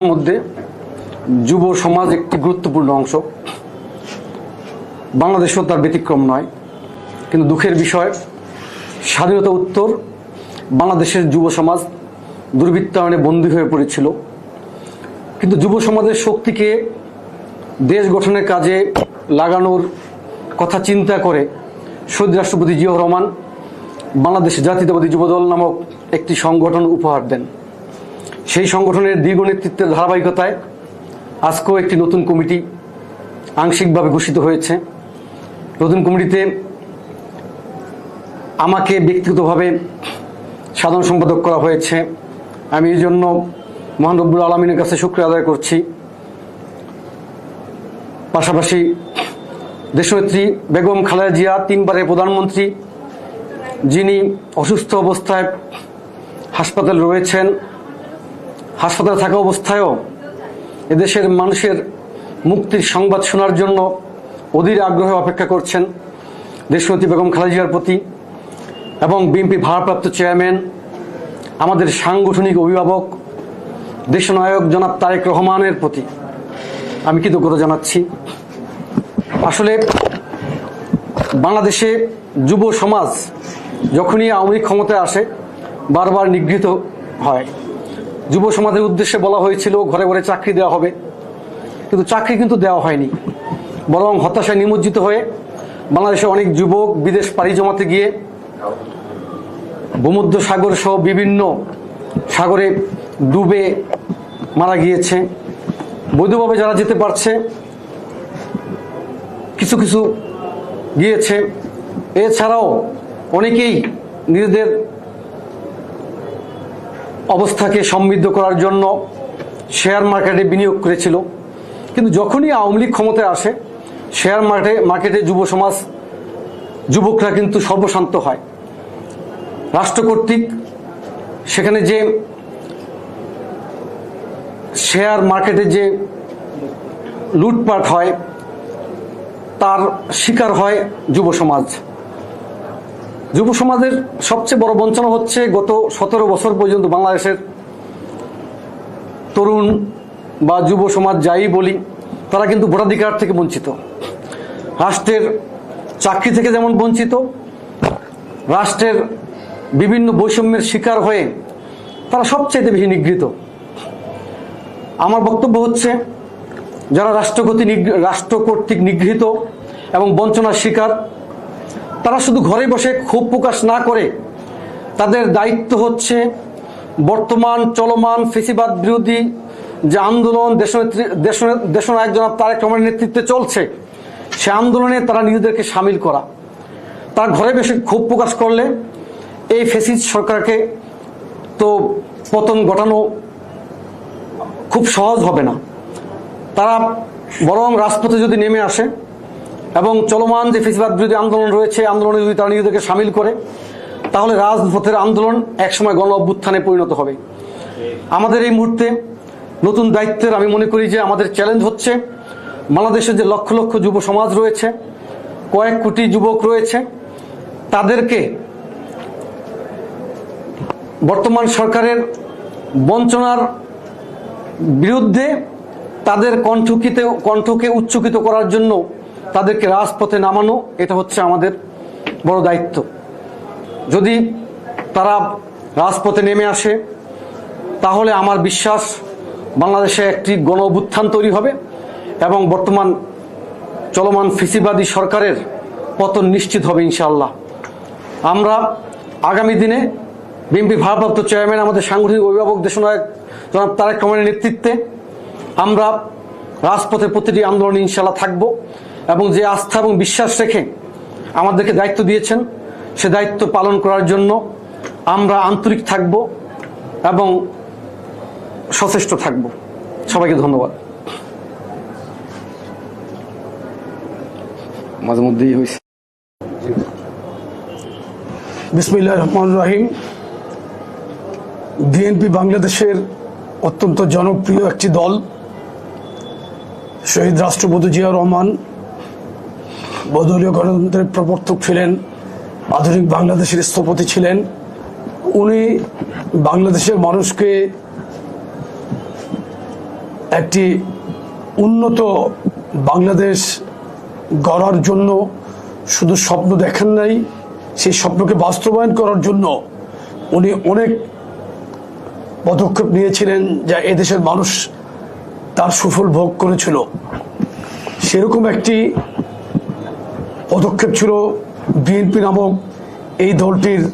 মধ্যে যুব সমাজ একটি গুরুত্বপূর্ণ অংশ। বাংলাদেশও তার ব্যতিক্রম নয়, কিন্তু দুঃখের বিষয়, স্বাধীনতা উত্তর বাংলাদেশের যুব সমাজ দুর্বৃত্তায়নে বন্দী হয়ে পড়েছিল। কিন্তু যুব সমাজের শক্তিকে দেশ গঠনের কাজে লাগানোর কথা চিন্তা করে শহীদ রাষ্ট্রপতি জিয়াউর রহমান বাংলাদেশ জাতীয়তাবাদী যুবদল নামক একটি সংগঠন উপহার দেন। সেই সংগঠনের দীর্ঘ নেতৃত্বের ধারাবাহিকতায় আজকেও একটি নতুন কমিটি আংশিকভাবে ঘোষিত হয়েছে। নতুন কমিটিতে আমাকে ব্যক্তিগতভাবে সাধারণ সম্পাদক করা হয়েছে। আমি এই জন্য মহান আলমিনের কাছে শুক্রিয়া আদায় করছি। পাশাপাশি দেশনেত্রী বেগম খালেদা জিয়া, তিনবারের প্রধানমন্ত্রী, যিনি অসুস্থ অবস্থায় হাসপাতালে রয়েছেন হাসপাতালে থাকা অবস্থায়ও এদেশের মানুষের মুক্তির সংবাদ শোনার জন্য অধীর আগ্রহে অপেক্ষা করছেন দেশনেত্রী বেগম খালেজিয়ার প্রতি এবং বিএনপি ভারপ্রাপ্ত চেয়ারম্যান, আমাদের সাংগঠনিক অভিভাবক, দেশনায়ক জনাব তারেক রহমানের প্রতি আমি কৃতজ্ঞতা জানাচ্ছি। আসলে বাংলাদেশে যুব সমাজ যখনই আওয়ামী ক্ষমতায় আসে, বারবার নিগৃহীত হয়। যুব সমাজের উদ্দেশ্যে বলা হয়েছিল, ঘরে ঘরে চাকরি দেওয়া হবে। কিন্তু চাকরি কিন্তু দেওয়া হয়নি। বরং হতাশায় নিমজ্জিত হয়ে বাংলাদেশে অনেক যুবক বিদেশ পাড়ি জমাতে গিয়ে ভূমধ্য সাগর সহ বিভিন্ন সাগরে ডুবে মারা গিয়েছে। বৈধভাবে যারা যেতে পারছে, কিছু কিছু গিয়েছে। এছাড়াও অনেকেই নিজেদের অবস্থাকে সমৃদ্ধ করার জন্য শেয়ার মার্কেটে বিনিয়োগ করেছিল। কিন্তু যখনই আওয়ামী লীগ ক্ষমতায় আসে, শেয়ার মার্কেটে মার্কেটে যুব সমাজ, যুবকরা কিন্তু সর্বশান্ত হয়। রাষ্ট্র কর্তৃক সেখানে যে শেয়ার মার্কেটে যে লুটপাট হয়, তার শিকার হয় যুব সমাজ। যুব সমাজের সবচেয়ে বড় বঞ্চনা হচ্ছে গত সতেরো বছর পর্যন্ত বাংলাদেশের তরুণ বা যুব সমাজ যাই বলি, তারা কিন্তু ভোটাধিকার থেকে বঞ্চিত। রাষ্ট্রের চাকরি থেকে যেমন বঞ্চিত, রাষ্ট্রের বিভিন্ন বৈষম্যের শিকার হয়ে তারা সবচেয়ে বেশি নিগৃহীত। আমার বক্তব্য হচ্ছে, যারা রাষ্ট্রগতি রাষ্ট্র কর্তৃক নিগৃহীত এবং বঞ্চনার শিকার তারা শুধু ঘরে বসে ক্ষোভ প্রকাশ না করে, তাদের দায়িত্ব হচ্ছে বর্তমান চলমান ফেসিবাদ বিরোধী যে আন্দোলন দেশনেত্রী দেশনায়ক জনাব তারেক রহমানের নেতৃত্বে চলছে, সে আন্দোলনে তারা নিজেদেরকে সামিল করা। তার ঘরে বসে ক্ষোভ প্রকাশ করলে এই ফেসিস সরকারকে তো পতন ঘটানো খুব সহজ হবে না। তারা বরং রাজপথে যদি নেমে আসে এবং চলমান যে ফেসিবাদ বিরোধী আন্দোলন রয়েছে আন্দোলনে যদি তারা নিজেদেরকে সামিল করে, তাহলে রাজপথের আন্দোলন একসময় গণ অভ্যুত্থানে পরিণত হবে। আমাদের এই মুহূর্তে নতুন দায়িত্বের আমি মনে করি যে আমাদের চ্যালেঞ্জ হচ্ছে, বাংলাদেশের যে লক্ষ লক্ষ যুব সমাজ রয়েছে, কয়েক কোটি যুবক রয়েছে, তাদেরকে বর্তমান সরকারের বঞ্চনার বিরুদ্ধে তাদের কণ্ঠকিতে, কণ্ঠকে উচ্চকিত করার জন্য তাদেরকে রাজপথে নামানো, এটা হচ্ছে আমাদের বড় দায়িত্ব। যদি তারা রাজপথে নেমে আসে, তাহলে আমার বিশ্বাস বাংলাদেশে একটি গণ অভ্যুত্থান তৈরি হবে এবং বর্তমান চলমান ফিসিবাদী সরকারের পতন নিশ্চিত হবে ইনশাআল্লাহ। আমরা আগামী দিনে বিএনপি ভারপ্রাপ্ত চেয়ারম্যান, আমাদের সাংগঠনিক অভিভাবক দেশনায়ক জনাব তারেক রহমানের নেতৃত্বে আমরা রাজপথে প্রতিটি আন্দোলনে ইনশাল্লাহ থাকব। এবং যে আস্থা এবং বিশ্বাস রেখে আমাদেরকে দায়িত্ব দিয়েছেন সে দায়িত্ব পালন করার জন্য আমরা আন্তরিক থাকব এবং সচেষ্ট থাকব। সবাইকে ধন্যবাদ। মাঝে মধ্যেই হয়েছে বিসমিল্লাহ রহমান রাহিম। বিএনপি বাংলাদেশের অত্যন্ত জনপ্রিয় একটি দল শহীদ রাষ্ট্রপতি জিয়া রহমান। বদলীয় গণতন্ত্রের প্রবর্তক ছিলেন, আধুনিক বাংলাদেশের স্থপতি ছিলেন। উনি বাংলাদেশের মানুষকে একটি উন্নত বাংলাদেশ গড়ার জন্য শুধু স্বপ্ন দেখেন নাই, সেই স্বপ্নকে বাস্তবায়ন করার জন্য উনি অনেক পদক্ষেপ নিয়েছিলেন যা এদেশের মানুষ তার সুফল ভোগ করেছিল। সেরকম একটি পদক্ষেপ ছিল বিএনপি নামক এই দলটির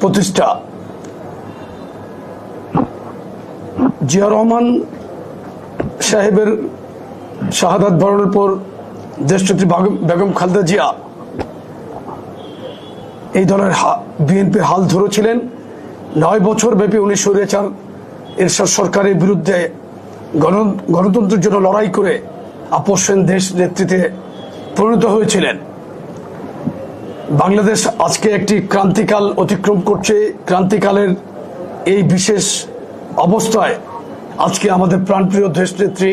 প্রতিষ্ঠা। জিয়া রহমান সাহেবের শাহাদাত বরণের পর দেশনেত্রী বাগ- বেগম খালেদা জিয়া এই দলের বিএনপির হাল ধরেছিলেন। নয় বছর ব্যাপী উনি স্বৈরাচার এরশাদ সরকারের বিরুদ্ধে গণ- গণতন্ত্রের জন্য লড়াই করে। আপোষ দেশ নেতৃত্বে পরিণত হয়েছিলেন। বাংলাদেশ আজকে একটি ক্রান্তিকাল অতিক্রম করছে। ক্রান্তিকালের এই বিশেষ অবস্থায় আজকে আমাদের প্রাণপ্রিয় দেশনেত্রী,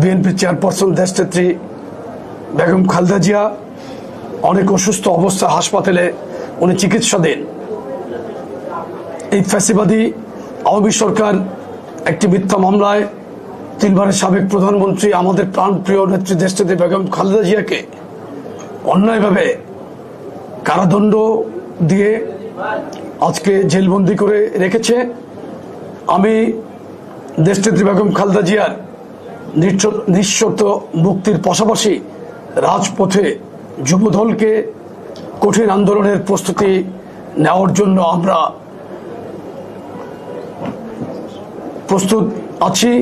বিএনপি চেয়ারপারসন দেশনেত্রী বেগম খালদা জিয়া, অনেক অসুস্থ অবস্থা হাসপাতালে উনি চিকিৎসাধীন। এই ফ্যাসিবাদী আওয়ামী সরকার একটি মিথ্যা মামলায় তিনবারের সাবেক প্রধানমন্ত্রী আমাদের প্রাণপ্রিয় নেত্রী দেশনেত্রী বেগম খালেদা জিয়াকে অন্যায়ভাবে কারাদণ্ড দিয়ে আজকে জেলবন্দি করে রেখেছে। আমি দেশনেত্রী বেগম খালেদা জিয়ার নিঃশর্ত মুক্তির পাশাপাশি রাজপথে যুবদলকে কঠিন আন্দোলনের প্রস্তুতি নেওয়ার জন্য আমরা প্রস্তুত আছি।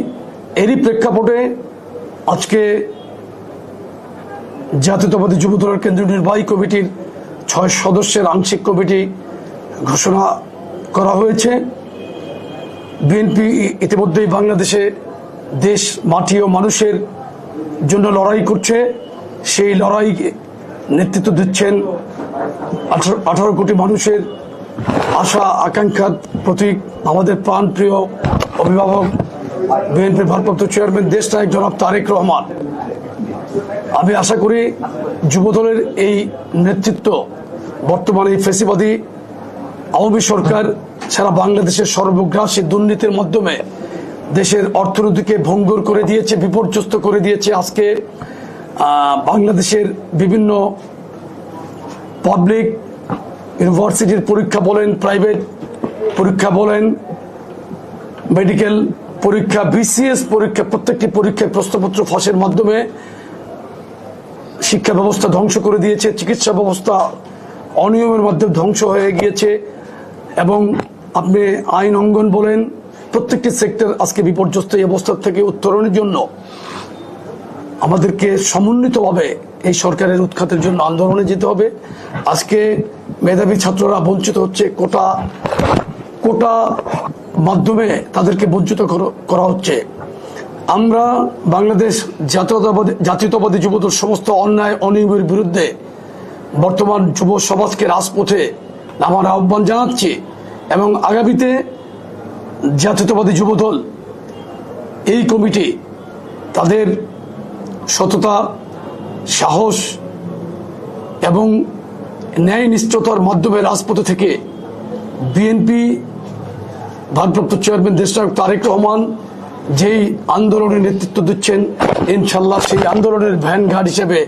এরই প্রেক্ষাপটে আজকে জাতীয়তাবাদী যুবদলের কেন্দ্রীয় নির্বাহী কমিটির ছয় সদস্যের আংশিক কমিটি ঘোষণা করা হয়েছে। বিএনপি ইতিমধ্যেই বাংলাদেশে দেশ, মাটি ও মানুষের জন্য লড়াই করছে। সেই লড়াই নেতৃত্ব দিচ্ছেন আঠারো কোটি মানুষের আশা, আকাঙ্ক্ষার প্রতীক আমাদের প্রাণপ্রিয় অভিভাবক বিএনপির ভারপ্রাপ্ত চেয়ারম্যান, দেশ নায়ক জনাব তারেক রহমান। আমি আশা করি যুবদলের এই নেতৃত্ব, বর্তমানে এই ফেসিবাদী আওয়ামী সরকার সারা বাংলাদেশের সর্বগ্রাসী দুর্নীতির মাধ্যমে দেশের অর্থনীতিকে ভঙ্গুর করে দিয়েছে, বিপর্যস্ত করে দিয়েছে। আজকে বাংলাদেশের বিভিন্ন পাবলিক ইউনিভার্সিটির পরীক্ষা বলেন প্রাইভেট পরীক্ষা বলেন মেডিকেল পরীক্ষা বিসিএস পরীক্ষা, প্রত্যেকটি পরীক্ষায় প্রশ্নপত্র ফাঁসের মাধ্যমে শিক্ষা ব্যবস্থা ধ্বংস করে দিয়েছে, চিকিৎসা ব্যবস্থা অনিয়মের মাধ্যমে ধ্বংস হয়ে গিয়েছে এবং আপনি আইন অঙ্গন বলেন, প্রত্যেকটি সেক্টর আজকে বিপর্যস্ত এই অবস্থার থেকে উত্তরণের জন্য আমাদেরকে সমন্বিতভাবে এই সরকারের উৎখাতের জন্য আন্দোলনে যেতে হবে। আজকে মেধাবী ছাত্ররা বঞ্চিত হচ্ছে, কোটা কোটা মাধ্যমে তাদেরকে বঞ্চিত কর- হচ্ছে। আমরা বাংলাদেশ জাতীয়তাবাদী জাতীয়তাবাদী যুবদল সমস্ত অন্যায়, অনিয়মের বিরুদ্ধে বর্তমান যুব সমাজকে রাজপথে নামার আহ্বান জানাচ্ছি এবং আগামীতে জাতীয়তাবাদী যুবদল, এই কমিটি তাদের সততা, সাহস এবং ন্যায় নিষ্ঠতার মাধ্যমে রাজপথে থেকে বিএনপি ভারপ্রাপ্ত চেয়ারম্যান দেশনায়ক তারেক রহমান যেই আন্দোলনের নেতৃত্ব দিচ্ছেন, ইনশাল্লাহ সেই আন্দোলনের ভ্যান ঘাট হিসেবে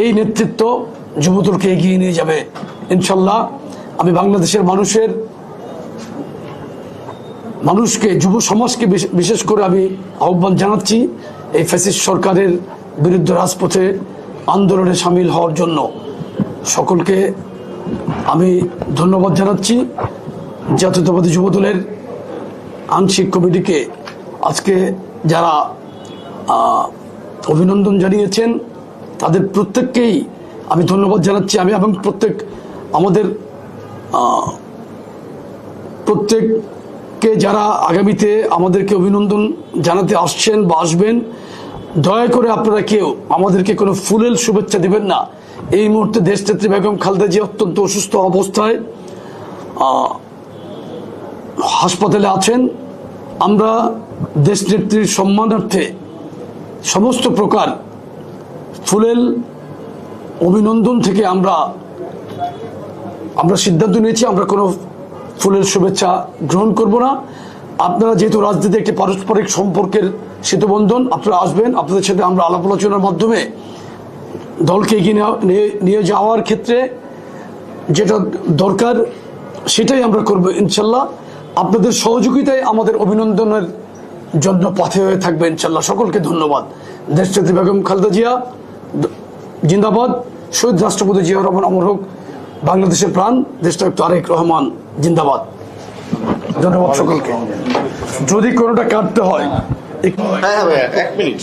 এই নেতৃত্ব যুবদলকে এগিয়ে নিয়ে যাবে। ইনশাল্লাহ আমি বাংলাদেশের মানুষের, মানুষকে, যুব সমাজকে বিশেষ করে আমি আহ্বান জানাচ্ছি এই ফ্যাসিস্ট সরকারের বিরুদ্ধে রাজপথে আন্দোলনে সামিল হওয়ার জন্য। সকলকে আমি ধন্যবাদ জানাচ্ছি। জাতীয়তাবাদী যুবদলের আংশিক কমিটিকে আজকে যারা অভিনন্দন জানিয়েছেন, তাদের প্রত্যেককেই আমি ধন্যবাদ জানাচ্ছি। আমি এবং প্রত্যেক আমাদের প্রত্যেককে যারা আগামীতে আমাদেরকে অভিনন্দন জানাতে আসছেন বা আসবেন, দয়া করে আপনারা কেউ আমাদেরকে কোনো ফুলেল শুভেচ্ছা দেবেন না। এই মুহূর্তে দেশনেত্রী বেগম খালদা জিয়া অত্যন্ত অসুস্থ অবস্থায় হাসপাতালে আছেন। আমরা দেশনেত্রীর সম্মানার্থে সমস্ত প্রকার ফুলেল অভিনন্দন থেকে আমরা আমরা সিদ্ধান্ত নিয়েছি, আমরা কোনো ফুলের শুভেচ্ছা গ্রহণ করব না। আপনারা যেহেতু রাজনীতি একটি পারস্পরিক সম্পর্কের সেতুবন্ধন, আপনারা আসবেন, আপনাদের সাথে আমরা আলাপ আলোচনার মাধ্যমে দলকে এগিয়ে নিয়ে নিয়ে যাওয়ার ক্ষেত্রে যেটা দরকার, সেটাই আমরা করব ইনশাল্লাহ। আপনাদের সহযোগিতায় আমাদের অভিনন্দনের জন্য পথে হয়ে থাকবে ইনশাল্লাহ সকলকে ধন্যবাদ। দেশনেত্রী বেগম খালেদা জিয়া, জিন্দাবাদ। শহীদ রাষ্ট্রপতি জিয়া রহমান অমর হোক। বাংলাদেশের প্রাণ দেশনায়ক তারেক রহমান, জিন্দাবাদ। ধন্যবাদ সকলকে। যদি কোনোটা কাটতে হয় হ্যাঁ হ্যাঁ এক মিনিট।